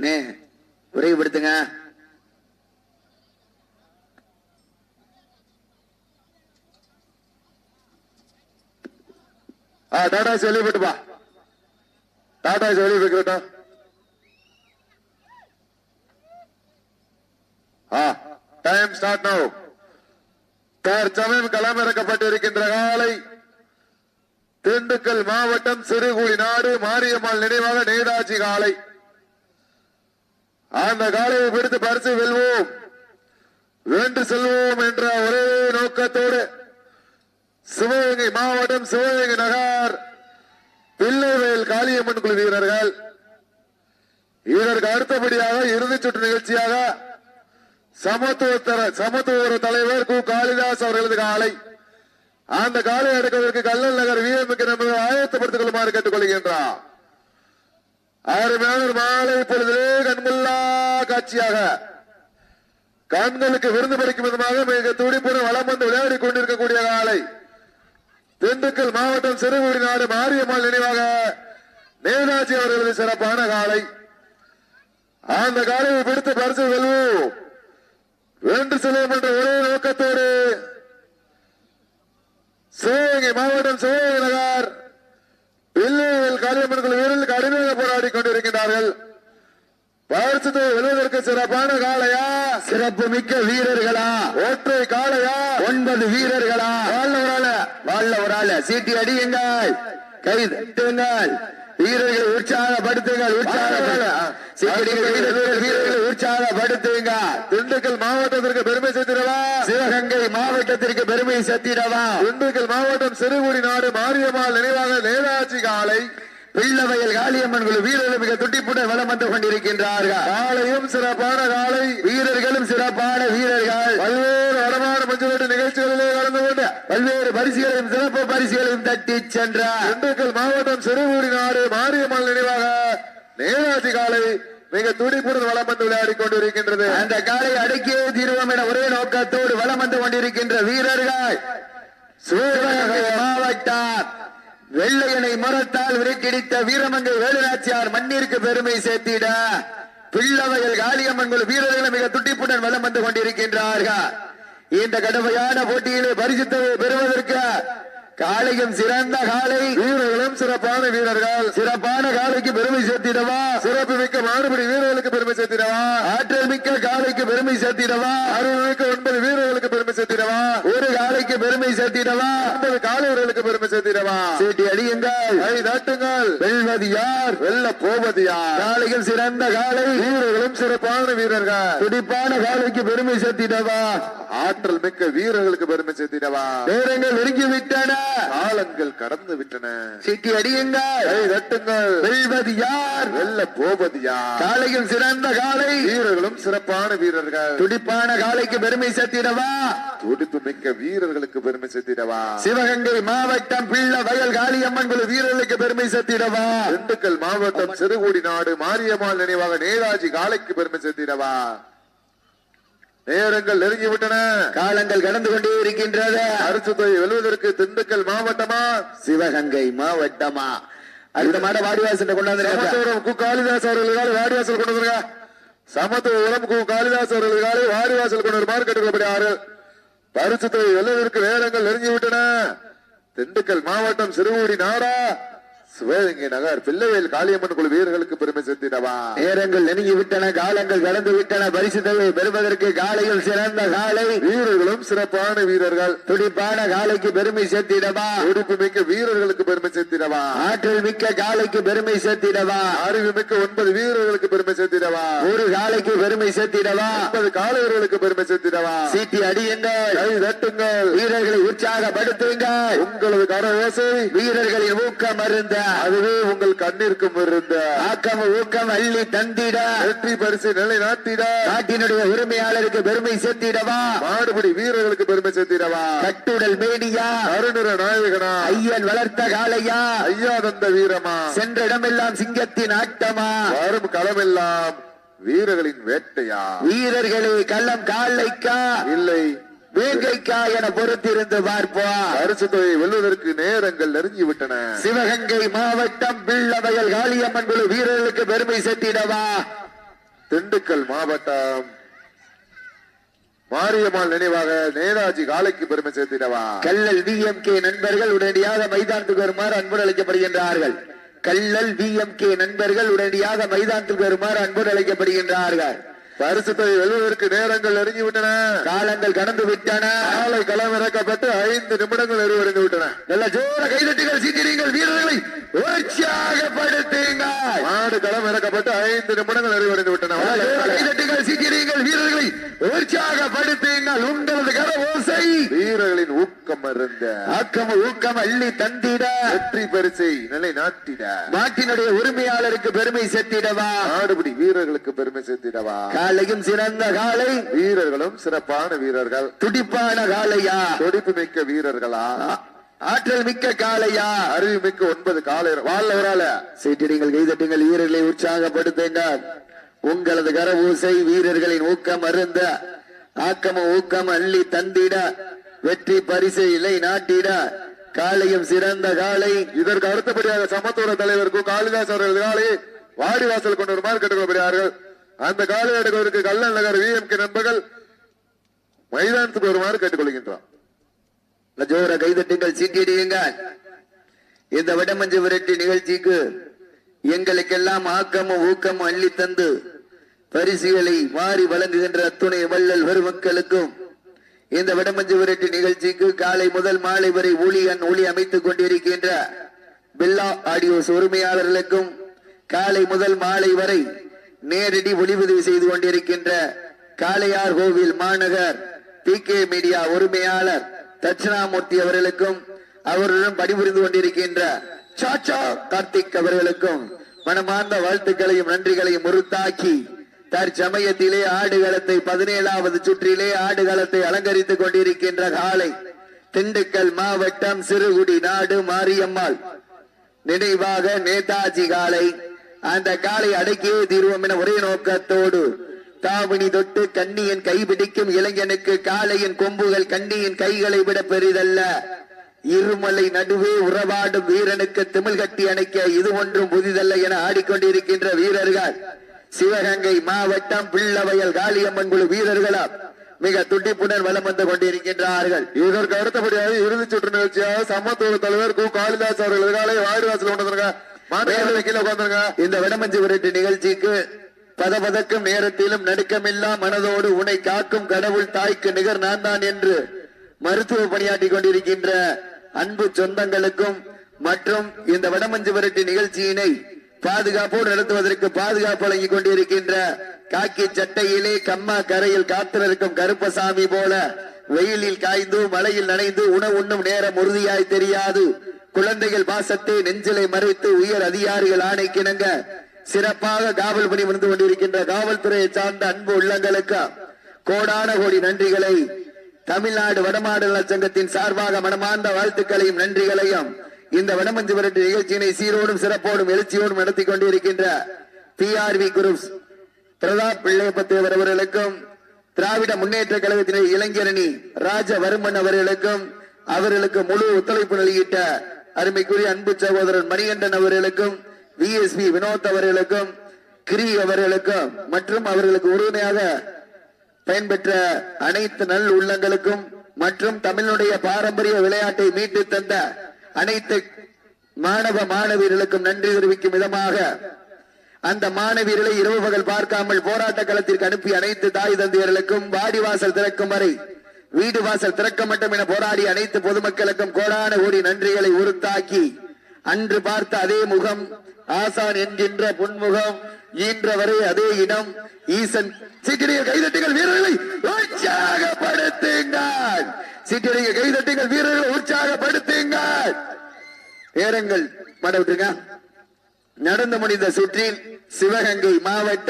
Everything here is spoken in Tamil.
அண்ணே விரைவுபடுத்துங்க. ஆ டாடா சொல்லி போட்டுப்பா டாடா சொல்லி வைக்கிறட்டா டைம் ஸ்டார்ட் நோ தற்சமயம் களமிறக்கப்பட்டிருக்கின்ற காலை திண்டுக்கல் மாவட்டம் சிறுகுழி நாடு மாரியம்மாள் நினைவாக நேதாஜி காலை. அந்த காலையை பிடித்து பரிசு வெல்வோம். வென்று செல்வோம் என்ற ஒரே நோக்கத்தோடு சிவகங்கை மாவட்டம் சிவகங்கை நகர் பிள்ளைவேல் காளியம்மன் குழு வீரர்கள். இதற்கு அடுத்தபடியாக இறுதிச் சுற்று நிகழ்ச்சியாக சமத்துவ சமத்துவ தலைவர் கு. காளிதாஸ் அவர்களது காலை. அந்த காலை எடுக்கிறதுக்கு கல்லல் நகர் வீரமிக்க நம்ம ஆயத்தப்படுத்திக் கொள்ளுமாறு கேட்டுக் கொள்கின்றார் அருமையான மாலை பொழுதிலே கண்முல்லா காட்சியாக. கண்களுக்கு விருந்து படைக்கும் விதமாக மிக துடிப்புடன் வளம் வந்து விளையாடி கொண்டிருக்கக்கூடிய காலை. திண்டுக்கல் மாவட்டம் சிறுகுடி நாடு மாரியம்மாள் நினைவாக நேதாஜி அவர்களது சிறப்பான காலை. அந்த காலையை பிடித்து பரிசு வெல்வோம். வென்று செல்வோம் என்ற ஒரே நோக்கத்தோடு. சிவகங்கை மாவட்டம் சிவகங்கை நகர். காளியம்மன் குழு வீரர்கள் கடுமையாக போராடி கொண்டிருக்கின்றார்கள். பரிசுத்தை வெல்வதற்கு சிறப்பான காளையா? சிறப்பு மிக்க வீரர்களா? ஒற்றை காளையா? ஒன்பது வீரர்களா? வாழ்ல ஒரு ஆளு வாழ்ல ஒரு ஆளு சீட்டி அடியுங்கள். கை தட்டுங்கள். வீரர்களை உற்சாகப்படுத்துங்கள் வீரர்கள் உற்சாகப்படுத்துங்க. திண்டுக்கல் மாவட்டத்திற்கு பெருமை சேர்த்திடவா? சிவகங்கை மாவட்டத்திற்கு பெருமை சத்திடவா திண்டுக்கல் மாவட்டம் சிறுகுடி நாடு மாரியம்மாள் நினைவாக நேதாஜி காலை. பிள்ளவயல் காளியம்மன் குழு வீரர்கள் மிக துட்டிப்புடன் வலம் வந்து கொண்டிருக்கின்றார்கள். காலையும் சிறப்பான காலை. வீரர்களும் சிறப்பான வீரர்கள். பல்வேறு வடமாடு மஞ்சள் நிகழ்ச்சிகளிலே கலந்து பல்வேறு பரிசுகளையும் சிறப்பு பரிசுகளையும் தட்டி சென்றார் திண்டுக்கல் மாவட்டம் சிறுகுடி நாடு மாரியம்மாள் நினைவாக நேதாஜி காலை மிக துடிப்புடன் வளம் வந்து விளையாடி கொண்டிருக்கின்றது. அந்த காலை அடக்கியே தீர்வோம் என ஒரே நோக்கத்தோடு வளம் வந்து கொண்டிருக்கின்ற வீரர்கள். சிவகங்கை மாவட்டம் வெள்ளையனை மரத்தால் விரட்டிடித்த வீரமங்கை வேலுநாச்சியார் மண்ணிற்கு பெருமை சேர்த்திட பிள்ளவயல் காளியம்மன் குழு வீரர்கள் மிக துட்டிப்புடன் வளம் வந்து கொண்டிருக்கின்றார்கள். இந்த கடுமையான போட்டியிலே பரிசுத்தவை பெறுவதற்கு காளையும் சிறந்த காலை வீரர்களும் சிறப்பான வீரர்கள். சிறப்பான காளைக்கு பெருமை சேர்த்திடவா? சிறப்பு மிக்க மாறுபடி வீரர்களுக்கு பெருமை சேர்த்திடவா? ஆற்றல் மிக்க காளைக்கு பெருமை சேர்த்திடவா? அறுபது மிக்க ஒன்பது வீரர்களுக்கு பெருமை சேர்த்திடவா? ஒரு காளைக்கு பெருமை சேர்த்திடவா? ஒன்பது காலைவர்களுக்கு பெருமை சேர்த்திடவா? சீட்டி அடியுங்கள். கை நாட்டுங்கள் வெல்வது யார்? வெல்ல போவது யார்? காளையில் சிறந்த காளை வீரர்களும் சிறப்பான வீரர்கள். துடிப்பான காளைக்கு பெருமை சேர்த்திடவா? ஆற்றல் மிக்க வீரர்களுக்கு பெருமை சேர்த்திடவா? நேரங்கள் நெருங்கி விட்டன. காலங்கள் கடந்து விட்டன. சீட்டி அடியுங்கள் கை தட்டுங்கள் வெல்வது யார்? வெல்ல போவது யார்? காளையில் சிறந்த காளை. வீரர்களும் சிறப்பான வீரர்கள். துடிப்பான காளைக்கு பெருமை சேர்த்திடவா? துடிப்பு மிக்க வீரர்களுக்கு பெருமை சேர்த்திடவா? சிவகங்கை மாவட்டம் பிள்ள வயல் காளியம்மன் குழு வீரர்களுக்கு பெருமை சேர்த்திடவா? திண்டுக்கல் மாவட்டம் சிறுகுடி நாடு மாரியம்மாள் நினைவாக நேதாஜி காலைக்கு பெருமை சேர்த்திடவா? நேரங்கள் நெருங்கிவிட்டன. காலங்கள் கடந்து கொண்டே இருக்கின்றது அரிசுத்தை வெல்வதற்கு திண்டுக்கல் மாவட்டமா? சிவகங்கை மாவட்டமா? அடுத்த மாட வாடிவாசன் கொண்டாந்து கு காளிதாஸ் அவர்களுக்காக வாடிவாசல் கொண்டு வந்துருங்க சமத்துவரம் கு காளிதாஸ் அவர்களுக்காக வாடிவாசல் கொண்டு வருமாறு கேட்டுக்கொள்ளப்படுகிறார்கள் பரிசுத்தை வெல்வதற்கு நேரங்கள் நெருங்கிவிட்டன. திண்டுக்கல் மாவட்டம் சிறுகுடி நாடா. சிவகங்கை நகர் பிள்ளைவேல் காளியம்மன் குழு வீரர்களுக்கு பெருமை சேர்த்திடவா? நேரங்கள் நெருங்கி விட்டன காலங்கள் கடந்து விட்டன பரிசு தொகை பெறுவதற்கு காலையில் சிறந்த காலை. வீரர்களும் சிறப்பான வீரர்கள். துடிப்பான காலைக்கு பெருமை சேர்த்திடவா? துடிப்பு மிக்க வீரர்களுக்கு பெருமை சேர்த்திடவா? ஆற்றல் மிக்க காலைக்கு பெருமை சேர்த்திடவா? அறிவு மிக்க ஒன்பது வீரர்களுக்கு பெருமை சேர்த்திடவா? ஒரு காலைக்கு பெருமை சேர்த்திடவா? ஒன்பது காலைவர்களுக்கு பெருமை சேர்த்திடவா? சீட்டி அடியுங்கள். கை தட்டுங்கள். வீரர்களை உற்சாகப்படுத்துங்கள். உங்களது கர ஓசை வீரர்களின் ஊக்கம் அருந்த அதுவே உங்கள் கண்ணிற்கும் இருந்த. ஆக்கம் ஊக்கம் அள்ளி தந்திட. வெற்றி பரிசு நிலை நாட்டிட நாட்டினுடைய உரிமையாளருக்கு பெருமை சேர்த்திடவா? மாடுபடி வீரர்களுக்கு பெருமை சேர்த்திடவா? கட்டுடல் மேடியா அருணிற நாயகனா? ஐயன் வளர்த்த காளையா? ஐயா தந்த வீரமா? சென்ற இடமெல்லாம் சிங்கத்தின் ஆட்டமா? வரும் களமெல்லாம் வீரர்களின் வேட்டையா? வீரர்களே கள்ளம் காலைக்கா இல்லை. வேங்கைக்கா என பொறுத்திருந்து பார்ப்போம். பரிசு தொகையை வெல்வதற்கு நேரங்கள் நெருங்கி விட்டன சிவகங்கை மாவட்டம் பிள்ளவயல் காளியம்மன் குழு வீரர்களுக்கு பெருமை சேர்த்திடவா திண்டுக்கல் மாவட்டம். மாரியம்மாள் நினைவாக நேதாஜி காலைக்கு பெருமை சேர்த்திடவா? கல்லல் விஎம்கே நண்பர்கள் உடனடியாக மைதானத்துக்கு வருமாறு அன்போடு அழைக்கப்படுகின்றார்கள். கல்லல் விஎம்கே நண்பர்கள் உடனடியாக மைதானத்துக்கு வருமாறு அன்போடு அழைக்கப்படுகின்றார்கள். பரிசுத்தை வெல்வதற்கு நேரங்கள் நெருங்கி விட்டன காலங்கள் கடந்து விட்டன. காலை களம் இறக்கப்பட்டு ஐந்து நிமிடங்கள் நிறைவடைந்து விட்டன. நல்ல ஜோர கைதட்டுகள் சீட்டிடுங்கள் வீரர்களை உற்சாகப்படுத்துங்கள் மாடு களம் இறக்கப்பட்டு ஐந்து நிமிடங்கள் நிறைவடைந்து விட்டன. கைதட்டுகள் சீட்டிடுங்கள் வீரர்களை உற்சாகப்படுத்துங்கள் உங்களது கர ஓசை. வீரர்களின் ஊக்கம் இருந்த ஆக்கம் ஊக்கம் அள்ளி தந்திட. வெற்றி பரிசை நிலை நாட்டிட. நாட்டினுடைய உரிமையாளருக்கு பெருமை சேர்த்திடவா நாடுபடி வீரர்களுக்கு பெருமை சேர்த்திடவா காலையும் சிறந்த காலை. வீரர்களும் சிறப்பான வீரர்கள். துடிப்பான காளையா துடிப்பு மிக்க வீரர்களா? ஆற்றல் மிக்க காளையா அறிவு மிக்க ஒன்பது காலை. வாழ்ல ஆளு சீட்டிடுங்கள் கைதட்டுங்கள் வீரர்களை உற்சாகப்படுத்துங்கள் உங்களது கர ஊசை வீரர்களின் ஊக்கம் அருந்த. ஆக்கம ஊக்கம் அள்ளி தந்திட. வெற்றி பரிசு இல்லை நாட்டிட. காலையும் சிறந்த காலை. இதற்கு அடுத்தபடியாக சமத்துவ தலைவருக்கும் காளிதாஸ் அவர்கள் காலை வாடிவாசல் கொண்டு வருமாறு கேட்டுக்கொள்ளப்படுகிறார்கள் அந்த காலை எடுப்பதற்கு கல்லன் நகர் விஎம்கே நண்பர்கள் மைதானத்துக்கு வருமாறு கேட்டுக்கொள்கின்றான் ஜோர கைதட்டுங்கள் சீட்டிடுங்கள் இந்த விடமஞ்சு விரட்டி நிகழ்ச்சிக்கு எங்களுக்கெல்லாம் ஆக்கமும் ஊக்கமும் அள்ளி தந்து பரிசுகளை மாறி வழங்குகின்ற அத்துணை வள்ளல் பெருமக்களுக்கும் இந்த வடமஞ்சு விரட்டு நிகழ்ச்சிக்கு காலை முதல் மாலை வரை ஊழியன் ஊழி அமைத்துக் கொண்டிருக்கின்ற பில்லா ஆடியோஸ் உரிமையாளர்களுக்கும் காலை முதல் மாலை வரை நேரடி ஒளிபதிவு செய்து கொண்டிருக்கின்ற காளையார் கோவில் மாநகர் பி கே மீடியா உரிமையாளர் தட்சிணாமூர்த்தி அவர்களுக்கும் அவருடன் பணிபுரிந்து கொண்டிருக்கின்ற சாச்சா கார்த்திக் அவர்களுக்கும் மனமார்ந்த வாழ்த்துக்களையும் நன்றிகளையும் உறுத்தாக்கி தற்சமயத்திலே ஆடுகளத்தை பதினேழாவது சுற்றிலே ஆடுகளத்தை அலங்கரித்துக் கொண்டிருக்கின்ற காலை திண்டுக்கல் மாவட்டம் சிறுகுடி நாடு மாரியம்மாள். நினைவாக நேதாஜி காலை அந்த காலை அடக்கியே தீர்வோம் என ஒரே நோக்கத்தோடு தாவணி தொட்டு கண்ணியின் கைபிடிக்கும் இளைஞனுக்கு காளையின் கொம்புகள் கண்ணியின் கைகளை விட பெரிதல்ல. இருமலை நடுவே உறவாடும் வீரனுக்கு திமிழ் கட்டி அணைக்க இது ஒன்றும் புதிதல்ல என ஆடிக்கொண்டிருக்கின்ற வீரர்கள். சிவகங்கை மாவட்டம் பிள்ளவயல் காளியம்மன் குழு வீரர்களாம் மிக துண்டிப்புடன் வலம் வந்து கொண்டிருக்கின்றார்கள். இதற்கு அடுத்தபடியாக இறுதிச் சுற்று நிகழ்ச்சியாக சமத்துவ தலைவர் கு. காளிதாஸ் அவர்கள் காலை வாடிவாசல் கொண்டு கீழே உட்காந்துருங்க இந்த விடமஞ்சி விரட்டு நிகழ்ச்சிக்கு பதபதக்கும் நேரத்திலும் நடுக்கமில்லா மனதோடு உனை காக்கும் கடவுள் தாய்க்கு நிகர் நான் தான் என்று மருத்துவ பணியாற்றி கொண்டிருக்கின்ற அன்பு சொந்தங்களுக்கும் மற்றும் இந்த வடமஞ்சு விரட்டு நிகழ்ச்சியினை பாதுகாப்போடு நடத்துவதற்கு பாதுகாப்பு வழங்கிக் கொண்டிருக்கின்ற காக்கி சட்டையிலே கம்மா கரையில் காத்திருக்கும் கருப்பசாமி போல வெயிலில் காய்ந்து மழையில் நனைந்து உணவு உண்ணும் நேரம் உறுதியாய் தெரியாது. குழந்தைகள் பாசத்தை நெஞ்சிலை மறைத்து உயர் அதிகாரிகள் ஆணைக்கிணங்க சிறப்பாக காவல் பணி வந்து கொண்டிருக்கின்ற காவல்துறையை சார்ந்த அன்பு உள்ளங்களுக்கு கோடான கோடி நன்றிகளை. தமிழ்நாடு வடமாநில சங்கத்தின் சார்பாக மனமார்ந்த வாழ்த்துக்களையும் நன்றிகளையும் இந்த வடமஞ்சு விரட்டு நிகழ்ச்சியினை சீரோடும் சிறப்போடும் எழுச்சியோடும் நடத்தி கொண்டிருக்கின்ற பிஆர்வி குரூப்ஸ் பிரதாப் பிள்ளையப்பத்தேவர் அவர்களுக்கும் திராவிட முன்னேற்ற கழகத்தினர் இளைஞரணி ராஜவர்மன் அவர்களுக்கும் அவர்களுக்கு முழு ஒத்துழைப்பு நல்கிட்ட அருமைக்குரிய அன்பு சகோதரன் மணிகண்டன் அவர்களுக்கும் விஎஸ்பி வினோத் அவர்களுக்கும் கிரி அவர்களுக்கும் மற்றும் அவர்களுக்கு உறுதுணையாக பயன்பெற்ற அனைத்து நல் உள்ளங்களுக்கும் மற்றும் தமிழுடைய பாரம்பரிய விளையாட்டை மீட்டு தந்த அனைத்து மாணவ மாணவியர்களுக்கும் நன்றி தெரிவிக்கும் விதமாக அந்த மாணவியர்களை இரவு பகல் பார்க்காமல் போராட்ட களத்திற்கு அனுப்பி அனைத்து தாய் தந்தையர்களுக்கும் வாடிவாசல் திறக்கும் வரை வீடு வாசல் திறக்க மட்டும் என போராடி அனைத்து பொதுமக்களுக்கும் கோடான கோடி நன்றிகளை உறுத்தாக்கி அன்று பார்த்த அதே முகம் ஆசான் என்கின்ற புன்முகம் ஈன்றவரை அதே இடம் ஈசன் சீக்கிரிய கைதட்டுகள் வீரர்களை உற்சாகப்படுத்துங்கள். சீக்கிரிய கைதட்டுகள் வீரர்களை உற்சாகப்படுத்துங்கள். நேரங்கள் மாட விட்டுருங்க. நடந்து முடிந்த சுற்றில் சிவகங்கை மாவட்டம்